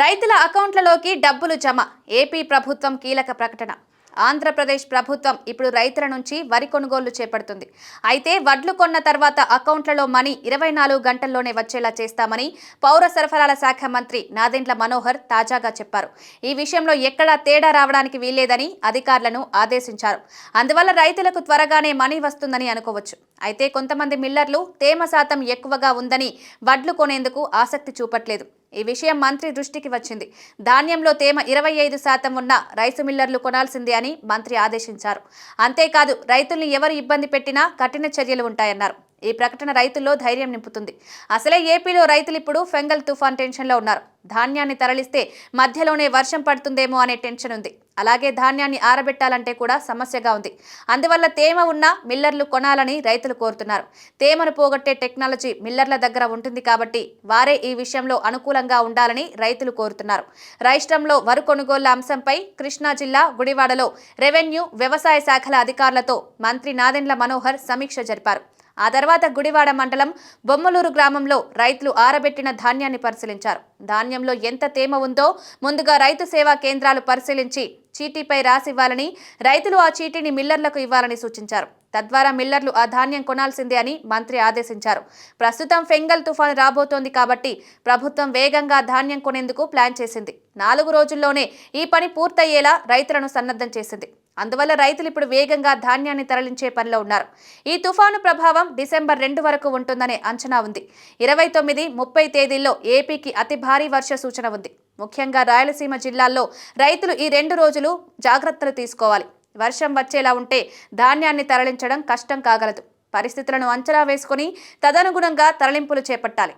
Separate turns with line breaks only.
రైతుల అకౌంట్లలోకి డబ్బులు జమ. ఏపీ ప్రభుత్వం కీలక ప్రకటన. ఆంధ్రప్రదేశ్ ప్రభుత్వం ఇప్పుడు రైతుల నుంచి వరి కొనుగోళ్ళు చేపడుతుంది. అయితే వడ్లు కొన్న తర్వాత అకౌంట్లలో మనీ ఇరవై నాలుగు గంటల్లోనే వచ్చేలా చేస్తామని పౌర సరఫరాల శాఖ మంత్రి నాదెండ్ల మనోహర్ తాజాగా చెప్పారు. ఈ విషయంలో ఎక్కడా తేడా రావడానికి వీల్లేదని అధికారులను ఆదేశించారు. అందువల్ల రైతులకు త్వరగానే మనీ వస్తుందని అనుకోవచ్చు. అయితే కొంతమంది మిల్లర్లు తేమ శాతం ఎక్కువగా ఉందని వడ్లు కొనేందుకు ఆసక్తి చూపట్లేదు. ఈ విషయం మంత్రి దృష్టికి వచ్చింది. ధాన్యంలో తేమ ఇరవై ఐదు శాతం ఉన్న రైసు మిల్లర్లు కొనాల్సిందే అని మంత్రి ఆదేశించారు. అంతేకాదు రైతుల్ని ఎవరు ఇబ్బంది పెట్టినా కఠిన చర్యలు ఉంటాయన్నారు. ఈ ప్రకటన రైతుల్లో ధైర్యం నింపుతుంది. అసలే ఏపీలో రైతులు ఇప్పుడు ఫెంగల్ తుఫాన్ టెన్షన్లో ఉన్నారు. ధాన్యాన్ని తరలిస్తే మధ్యలోనే వర్షం పడుతుందేమో అనే టెన్షన్ ఉంది. అలాగే ధాన్యాన్ని ఆరబెట్టాలంటే కూడా సమస్యగా ఉంది. అందువల్ల తేమ ఉన్న మిల్లర్లు కొనాలని రైతులు కోరుతున్నారు. తేమను పోగొట్టే టెక్నాలజీ మిల్లర్ల దగ్గర ఉంటుంది కాబట్టి వారే ఈ విషయంలో అనుకూలంగా ఉండాలని రైతులు కోరుతున్నారు. రాష్ట్రంలో వరు కొనుగోళ్ళ అంశంపై కృష్ణా జిల్లా గుడివాడలో రెవెన్యూ వ్యవసాయ శాఖల అధికారులతో మంత్రి నాదెండ్ల మనోహర్ సమీక్ష జరిపారు. ఆ తర్వాత గుడివాడ మండలం బొమ్మలూరు గ్రామంలో రైతులు ఆరబెట్టిన ధాన్యాన్ని పరిశీలించారు. ధాన్యంలో ఎంత తేమ ఉందో ముందుగా రైతు సేవా కేంద్రాలు పరిశీలించి చీటీపై రాసివ్వాలని రైతులు ఆ చీటీని మిల్లర్లకు ఇవ్వాలని సూచించారు. తద్వారా మిల్లర్లు ఆ ధాన్యం కొనాల్సిందే అని మంత్రి ఆదేశించారు. ప్రస్తుతం ఫెంగల్ తుఫాను రాబోతోంది కాబట్టి ప్రభుత్వం వేగంగా ధాన్యం కొనేందుకు ప్లాన్ చేసింది. నాలుగు రోజుల్లోనే ఈ పని పూర్తయ్యేలా రైతులను సన్నద్ధం చేసింది. అందువల్ల రైతులు ఇప్పుడు వేగంగా ధాన్యాన్ని తరలించే పనిలో ఉన్నారు. ఈ తుఫాను ప్రభావం డిసెంబర్ రెండు వరకు ఉంటుందనే అంచనా ఉంది. ఇరవై తొమ్మిది ముప్పై తేదీల్లో ఏపీకి అతి భారీ వర్ష సూచన ఉంది. ముఖ్యంగా రాయలసీమ జిల్లాల్లో రైతులు ఈ రెండు రోజులు జాగ్రత్తలు తీసుకోవాలి. వర్షం వచ్చేలా ఉంటే ధాన్యాన్ని తరలించడం కష్టం కాగలదు. పరిస్థితులను అంచనా వేసుకుని తదనుగుణంగా తరలింపులు చేపట్టాలి.